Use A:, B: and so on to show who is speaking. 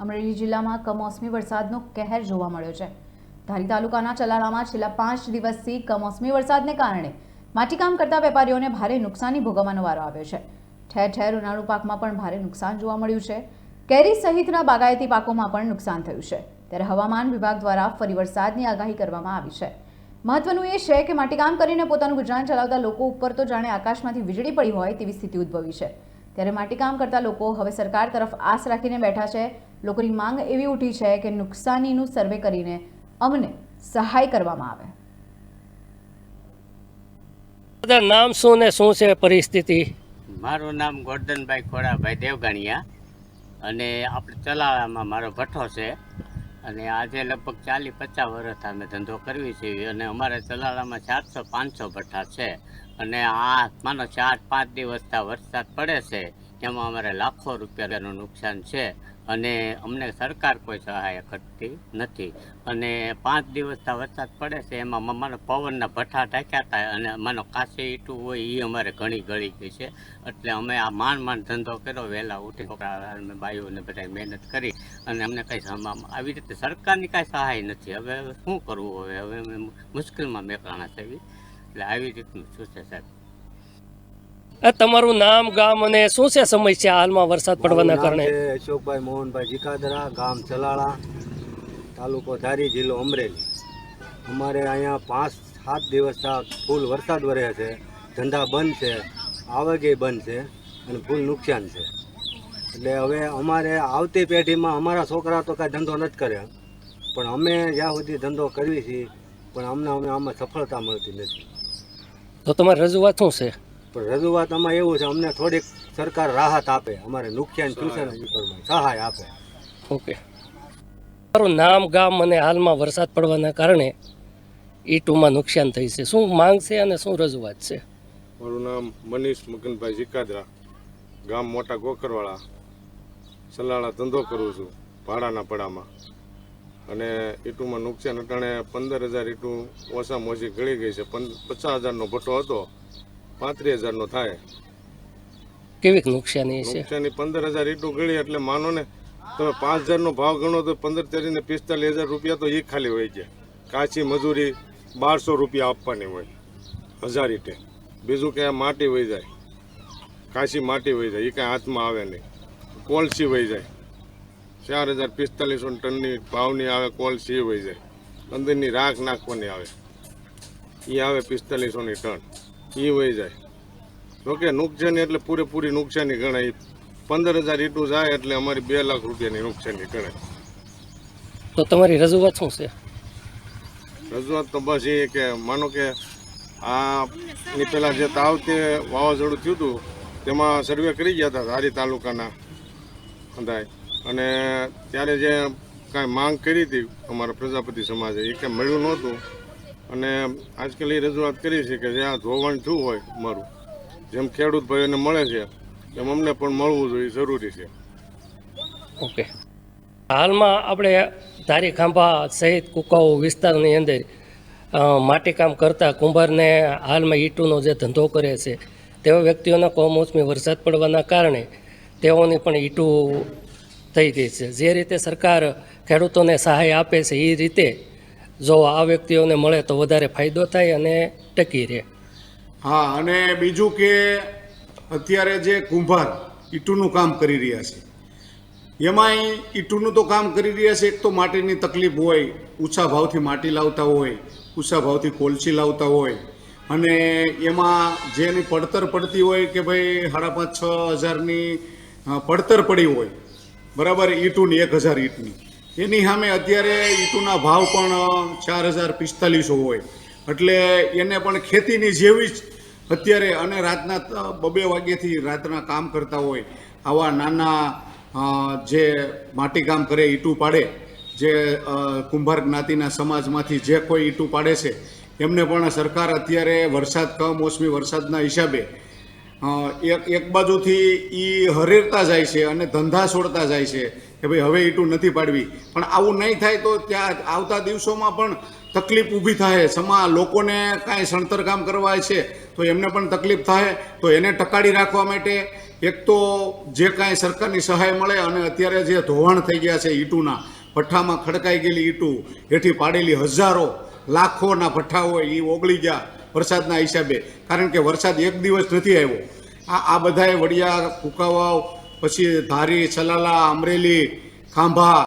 A: અમરેલી જિલ્લામાં કમોસમી વરસાદનો કહેર જોવા મળ્યો છે. ધારી તાલુકાના ચલાળામાં છેલ્લા પાંચ દિવસથી કમોસમી વરસાદને કારણે માટીકામ કરતા વેપારીઓને ભારે નુકસાની ભોગવવાનો વારો આવ્યો છે. ઠેર ઠેર ઉનાળુ પાકમાં પણ ભારે નુકસાન જોવા મળ્યું છે. કેરી સહિતના બાગાયતી પાકોમાં પણ નુકસાન થયું છે. ત્યારે હવામાન વિભાગ દ્વારા ફરી વરસાદની આગાહી કરવામાં આવી છે. મહત્વનું એ છે કે માટીકામ કરીને પોતાનું ગુજરાન ચલાવતા લોકો ઉપર તો જાણે આકાશમાંથી વીજળી પડી હોય તેવી સ્થિતિ ઉદ્ભવી છે. ત્યારે માટીકામ કરતા લોકો હવે સરકાર તરફ આસ રાખીને બેઠા છે. લોકોની માંગ એવી ઉઠી છે કે નુકસાનીનું સર્વે કરીને અમને સહાય કરવામાં આવે.
B: બધા નામ શું ને શું છે પરિસ્થિતિ?
C: મારું નામ ગોરધનભાઈ ખોડાભાઈ દેવગણિયા અને આપણે ચલાળામાં મારો ભઠ્ઠો છે અને આજે લગભગ ચાલીસ પચાસ વર્ષ અમે ધંધો કરવી છે અને અમારે ચલાળામાં ચારસો પાંચસો ભઠ્ઠા છે અને આ માનો ચાર પાંચ દિવસ વરસાદ પડે છે એમાં અમારે લાખો રૂપિયાનું નુકસાન છે અને અમને સરકાર કોઈ સહાય કરતી નથી. અને પાંચ દિવસના વરસાદ પડે છે, એમાં માનો પવનના ભઠ્ઠા ઢાંક્યા હતા અને માનો કાશી ઈટું હોય એ અમારે ઘણી ગળી ગઈ છે. એટલે અમે આ માંડ માંડ ધંધો કર્યો, વહેલા ઉઠી છોકરા બાઈઓને બધા મહેનત કરી અને અમને કંઈ આવી રીતે સરકારની કાંઈ સહાય નથી. હવે શું કરવું હવે? હવે મુશ્કેલમાં મેકલાણા છે એટલે આવી રીતનું શું છે સાહેબ?
B: તમારું નામ ગામ અને શું છે સમસ્યા હાલમાં વરસાદ પડવાના કારણે?
D: અશોકભાઈ મોહનભાઈ જીકાદરા ગામ ચલાળા તાલુકો ધારી જિલ્લો અમરેલી. અમારે અહીંયા પાંચ સાત દિવસથી ફૂલ વરસાદ વરે છે ધંધા બંધ છે આવકે બંધ છે અને ફૂલ નુકસાન છે. એટલે હવે અમારે આવતી પેઢીમાં અમારા છોકરા તો કાંઈ ધંધો નથી કરે પણ અમે જ્યાં સુધી ધંધો કરવી છીએ પણ અમને અમને આમાં સફળતા મળતી નથી.
B: તો તમારી રજૂઆત શું છે?
D: પણ રજૂઆત આમાં એવું છે અમને થોડીક સરકાર રાહત આપે અમારે નુકસાન થયું છે ને સહાય આપે.
B: ઓકે. મારું નામ ગામ અને હાલમાં વરસાદ પડવાના કારણે ઈટુમાં નુકસાન થઈ છે. શું માંગ છે અને શું રજૂઆત છે?
E: મારું નામ મનીષ મગનભાઈ જીકાદરા ગામ મોટા ગોકરવાળા સલાળા ધંધો કરું છું ભાડાના પડામાં. અને ઈટુમાં નુકસાન અટાણે પંદર હજાર ઈટું ઓછામાં ઓછી ગળી ગઈ છે. પંદ પચાસ હજારનો ભટ્ટો હતો. પાંત્રીસ હજારનો થાય.
B: કેવીક નુકસાની છે?
E: નુકસાની પંદર હજાર ઈટું ગળી એટલે માનો ને તમે પાંચ હજારનો ભાવ ગણો તો પંદર તેરીને પિસ્તાલીસ હજાર રૂપિયા તો એ ખાલી હોય છે. કાચી મજૂરી બારસો રૂપિયા આપવાની હોય. હજાર ઈટે. બીજું કે માટી વહી જાય. કાચી માટી વહી જાય. એ કાંઈ હાથમાં આવે નહીં. કોલસી વહી જાય. ચાર હજાર પિસ્તાલીસો ટનની ભાવની આવે કોલસી વહી જાય. અંદરની રાખ નાખવાની આવે. એ આવે પિસ્તાલીસોની ટન. એ વહી જાય. જોકે નુકસાની એટલે પૂરેપૂરી નુકસાની ગણાય. પંદર હજાર ઈટું જાય એટલે અમારી બે લાખ રૂપિયાની નુકસાની ગણાય.
B: તો તમારી રજૂઆત શું છે?
E: રજૂઆત તો બસ એ કે માનો કે આ ની પહેલાં જે તાવતે વાવાઝોડું થયું હતું તેમાં સર્વે કરી ગયા હતા ધારી તાલુકાના અંધાય અને ત્યારે જે કાંઈ માંગ કરી હતી અમારા પ્રજાપતિ સમાજે એ કાંઈ મળ્યું નહોતું. અને આજકાલ એ રજૂઆત કરી છે કે જે આ ધોવાણ થયું હોય મારું જેમ ખેડૂત ભાઈઓને મળે છે, એમ અમને પણ મળવું જોઈએ જરૂરી છે.
B: ઓકે. હાલમાં આપણે ધારી ખાંભા સહિત કુકાઓ વિસ્તારની અંદર માટીકામ કરતા કુંભારને હાલમાં ઈંટુનો જે ધંધો કરે છે, તેવા વ્યક્તિઓના કમોસમી વરસાદ પડવાના કારણે તેઓની પણ ઈંટું થઈ ગઈ છે. જે રીતે સરકાર ખેડૂતોને સહાય આપે છે, એ રીતે જો આ વ્યક્તિઓને મળે તો વધારે ફાયદો થાય અને ટકી રહે.
F: હા, અને બીજું કે અત્યારે જે કુંભાર ઈટુનું કામ કરી રહ્યા છે, એમાંય ઈટુનું તો કામ કરી રહ્યા છે, એક તો માટીની તકલીફ હોય, ઊંચા ભાવથી માટી લાવતા હોય, ઊંચા ભાવથી કોલસી લાવતા હોય, અને એમાં જેની પડતર પડતી હોય કે ભાઈ સાડા પાંચ છ હજારની પડતર પડી હોય, બરાબર, ઈટુની એક હજાર ઈટની. એની સામે અત્યારે ઈટુના ભાવ પણ ચાર હજાર પિસ્તાલીસો હોય. એટલે એને પણ ખેતીની જેવી જ અત્યારે અને રાતના બબે વાગ્યાથી રાતના કામ કરતા હોય આવા નાના જે માટીકામ કરે ઈટું પાડે, જે કુંભાર જ્ઞાતિના સમાજમાંથી જે કોઈ ઈટું પાડે છે, એમને પણ સરકાર અત્યારે વરસાદ, કમોસમી વરસાદના હિસાબે એક એક બાજુથી એ હરેરતા જાય છે અને ધંધા છોડતા જાય છે કે ભાઈ હવે ઈટું નથી પાડવી. પણ આવું નહીં થાય તો ત્યાં આવતા દિવસોમાં પણ તકલીફ ઊભી થાય. સમા લોકોને કાંઈ સણતરકામ કરવા છે તો એમને પણ તકલીફ થાય. તો એને ટકાડી રાખવા માટે એક તો જે કાંઈ સરકારની સહાય મળે અને અત્યારે જે ધોવાણ થઈ ગયા છે ઈટુના, ભઠ્ઠામાં ખડકાઈ ગયેલી ઈંટું, હેઠી પાડેલી હજારો, લાખોના ભઠ્ઠા હોય એ ઓગળી ગયા. વરસાદના હિસાબે. કારણ કે વરસાદ એક દિવસ નથી આવ્યો. આ આ બધાએ વડિયા, કુકાવાવ, પછી ધારી સલાલા અમરેલી, ખાંભા